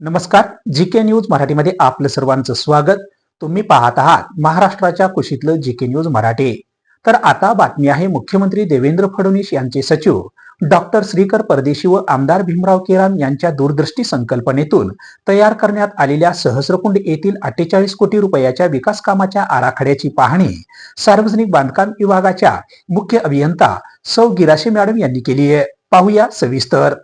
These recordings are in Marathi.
नमस्कार जी के न्यूज मराठीमध्ये आपलं सर्वांचं स्वागत. तुम्ही पाहत आहात महाराष्ट्राच्या कुशीतलं जी के न्यूज मराठी. तर आता बातमी आहे मुख्यमंत्री देवेंद्र फडणवीस यांचे सचिव डॉक्टर श्रीकर परदेशी व आमदार भीमराव केराम यांच्या दूरदृष्टी संकल्पनेतून तयार करण्यात आलेल्या सहस्रकुंड येथील अठ्ठेचाळीस कोटी रुपयाच्या विकास कामाच्या आराखड्याची पाहणी सार्वजनिक बांधकाम विभागाच्या मुख्य अभियंता सौ गिराशे मॅडम यांनी केली आहे. पाहूया सविस्तर.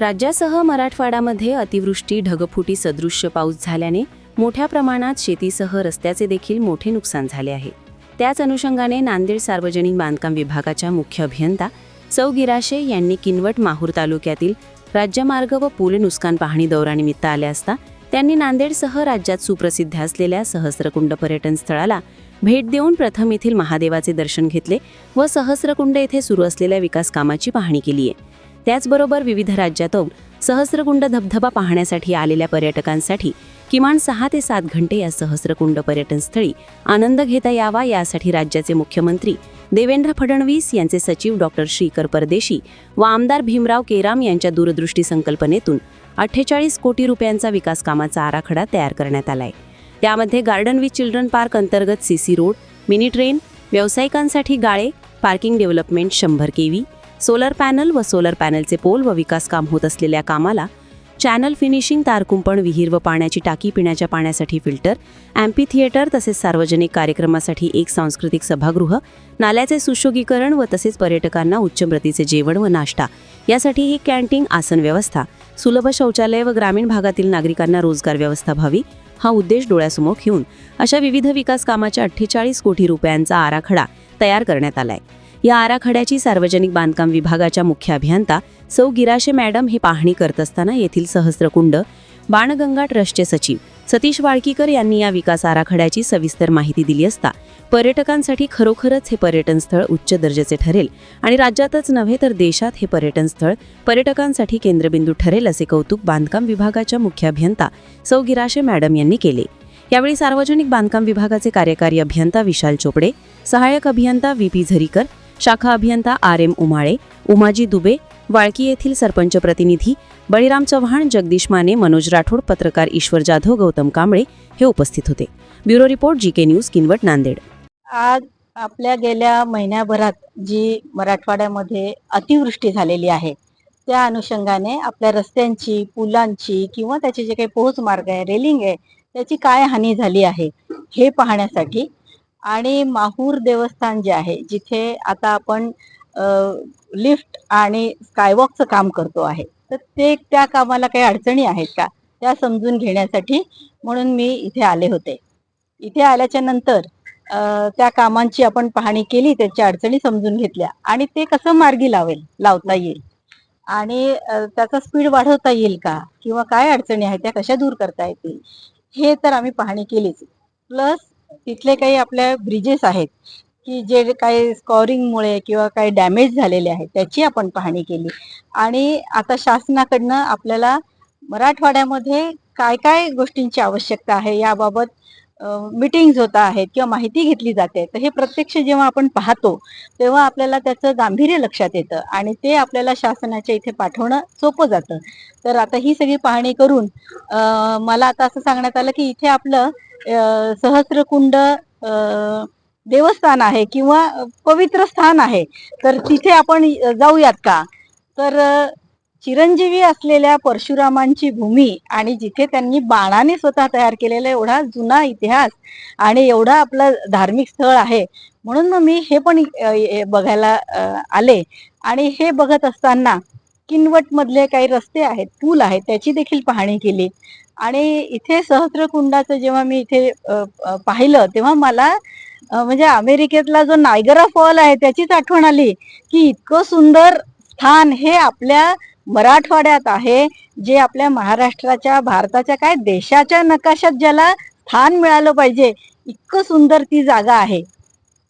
राज्यासह मराठवाड्यामध्ये अतिवृष्टी ढगफुटी सदृश्य पाऊस झाल्याने मोठ्या प्रमाणात शेतीसह रस्त्याचे देखील मोठे नुकसान झाले आहे. त्याच अनुषंगाने नांदेड सार्वजनिक बांधकाम विभागाच्या मुख्य अभियंता सौ गिराशे यांनी किनवट माहूर तालुक्यातील राज्यमार्ग व पूल नुकसान पाहणी दौऱ्यानिमित्त आले असता त्यांनी नांदेडसह राज्यात सुप्रसिद्ध असलेल्या सहस्रकुंड पर्यटन स्थळाला भेट देऊन प्रथम येथील महादेवाचे दर्शन घेतले व सहस्रकुंड येथे सुरू असलेल्या विकास कामाची पाहणी केली आहे त्याचबरोबर विविध राज्यातून सहस्रकुंड धबधबा पाहण्यासाठी आलेल्या पर्यटकांसाठी किमान सहा ते सात घंटे या सहस्रकुंड पर्यटनस्थळी आनंद घेता यावा यासाठी राज्याचे मुख्यमंत्री देवेंद्र फडणवीस यांचे सचिव डॉक्टर श्रीकर परदेशी व आमदार भीमराव केराम यांच्या दूरदृष्टी संकल्पनेतून अठ्ठेचाळीस कोटी रुपयांचा विकास कामाचा आराखडा तयार करण्यात आलाय. त्यामध्ये गार्डन विथ चिल्ड्रन पार्क अंतर्गत सीसी रोड मिनी ट्रेन व्यावसायिकांसाठी गाळे पार्किंग डेव्हलपमेंट शंभर केवी सोलर पॅनल व सोलर पॅनलचे पोल व विकास काम होत असलेल्या कामाला चॅनल फिनिशिंग तारकुंपण विहीर व पाण्याची टाकी पिण्याच्या पाण्यासाठी फिल्टर अँपी थिएटर तसेच सार्वजनिक कार्यक्रमासाठी एक सांस्कृतिक सभागृह नाल्याचे सुशोगीकरण व तसेच पर्यटकांना उच्च प्रतीचे जेवण व नाश्ता. यासाठी ही कॅन्टीन आसन व्यवस्था सुलभ शौचालय व ग्रामीण भागातील नागरिकांना रोजगार व्यवस्था व्हावी हा उद्देश डोळ्यासमोर घेऊन अशा विविध विकास कामाच्या अठ्ठेचाळीस कोटी रुपयांचा आराखडा तयार करण्यात आलाय. या आराखड्याची सार्वजनिक बांधकाम विभागाच्या मुख्य अभियंता सौ गिराशे मॅडम ही पाहणी करत असताना येथील सहस्रकुंड बाणगंगा ट्रस्टचे सचिव सतीश वाळकीकर यांनी या विकास आराखड्याची सविस्तर माहिती दिली असता पर्यटकांसाठी खरोखरच हे पर्यटन स्थळ उच्च दर्जाचे ठरेल आणि राज्यातच नव्हे तर देशात हे पर्यटन स्थळ पर्यटकांसाठी केंद्रबिंदू ठरेल असे कौतुक बांधकाम विभागाच्या मुख्य अभियंता सौ गिराशे मॅडम यांनी केले. यावेळी सार्वजनिक बांधकाम विभागाचे कार्यकारी अभियंता विशाल चोपडे सहाय्यक अभियंता व्ही पी झरीकर शाखा अभियंता आर एम उमाळे उमाजी दुबे वाळकी येथील सरपंच प्रतिनिधी बळीराम चव्हाण जगदीश माने मनोज राठोड पत्रकार ईश्वर जाधव गौतम कांबळे हे उपस्थित होते. Bureau report G K news Kinwat Nanded. आज आपल्या गेल्या महिन्याभरात जी मराठवाड्यामध्ये अतिवृष्टी झालेली आहे त्या अनुषंगाने आपल्या रस्त्यांची पुलांची किंवा त्याचे जे काही पोहोच मार्ग आहे रेलिंग आहे त्याची काय हानी झाली आहे हे पाहण्यासाठी आणि माहूर देवस्थान जे आहे जिथे आता आपण लिफ्ट आणि स्कायवॉकचं काम करतो आहे तर ते त्या कामाला काही अडचणी आहेत का? त्या समजून घेण्यासाठी म्हणून मी इथे आले होते. इथे आल्याच्यानंतर त्या कामांची आपण पाहणी केली त्यांच्या अडचणी समजून घेतल्या आणि ते कसं मार्गी लावेल लावता येईल? आणि त्याचा स्पीड वाढवता येईल का? किंवा काय अडचणी आहेत त्या कशा दूर करता येतील? हे तर आम्ही पाहणी केलीच. प्लस तिथले काही आपल्या ब्रिजेस आहेत की जे काही स्कॉरिंगमुळे किंवा काही डॅमेज झालेले आहेत त्याची आपण पाहणी केली. आणि आता शासनाकडनं आपल्याला मराठवाड्यामध्ये काय काय गोष्टींची आवश्यकता आहे याबाबत मीटिंग्ज होत आहेत किंवा माहिती घेतली जाते. तर हे प्रत्यक्ष जेव्हा आपण पाहतो तेव्हा आपल्याला त्याचं गांभीर्य लक्षात येतं आणि ते आपल्याला शासनाच्या इथे पाठवणं सोपं जातं. तर आता ही सगळी पाहणी करून मला आता असं सांगण्यात आलं की इथे आपलं सहस्रकुंड देवस्थान आहे किंवा पवित्र स्थान आहे. तर तिथे आपण जाऊयात का? तर चिरंजीवी असलेल्या परशुरामांची भूमी आणि जिथे त्यांनी बाणाने स्वतः तयार केलेला एवढा जुना इतिहास आणि एवढा आपलं धार्मिक स्थळ आहे म्हणून मग मी हे पण बघायला आले. आणि हे बघत असताना किनवट मधले काही रस्ते आहेत पूल आहेत त्याची देखील पाहणी केली. आणि इथे सहस्रकुंडाचं जेव्हा मी इथे पाहिलं तेव्हा मला म्हणजे अमेरिकेतला जो नायगरा फॉल आहे त्याचीच आठवण आली की इतकं सुंदर स्थान हे आपल्या मराठवाड्यात आहे जे आपल्या महाराष्ट्राच्या भारताच्या काय देशाच्या नकाशात ज्याला स्थान मिळालं पाहिजे इतकं सुंदर ती जागा आहे.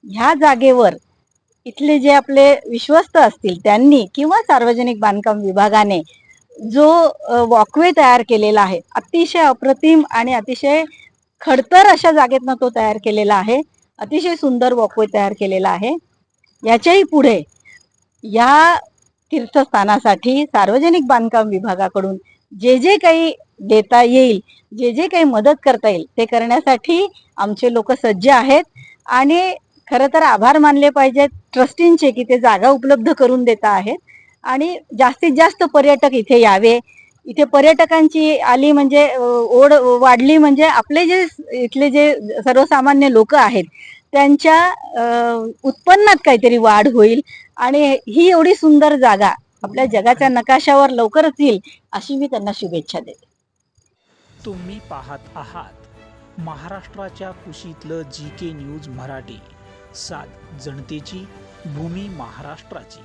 ह्या जागेवर इथले जे आपले विश्वस्त असतील त्यांनी किंवा सार्वजनिक बांधकाम विभागाने जो वॉकवे तयार केलेला आहे अतिशय अप्रतिम आणि अतिशय खडतर अशा जागेतनं तो तयार केलेला आहे अतिशय सुंदर वॉकवे तयार केलेला आहे. याच्याही पुढे या तीर्थस्थानासाठी सार्वजनिक बांधकाम विभागाकडून जे जे काही देता येईल जे जे काही मदत करता येईल ते करण्यासाठी आमचे लोक सज्ज आहेत. आणि खरं तर आभार मानले पाहिजेत ट्रस्टींचे की ते जागा उपलब्ध करून देता आहेत. आणि जास्तीत जास्त पर्यटक इथे यावे. इथे पर्यटकांची आली म्हणजे ओढ वाढली म्हणजे आपले जे इथले जे सर्वसामान्य लोक आहेत त्यांच्या उत्पन्नात काहीतरी वाढ होईल आणि ही एवढी सुंदर जागा आपल्या जगाच्या नकाशावर लवकरच येईल अशी मी त्यांना शुभेच्छा देते. तुम्ही पाहत आहात महाराष्ट्राच्या कुशीतलं जी के न्यूज मराठी सात जनतेची भूमी महाराष्ट्राची.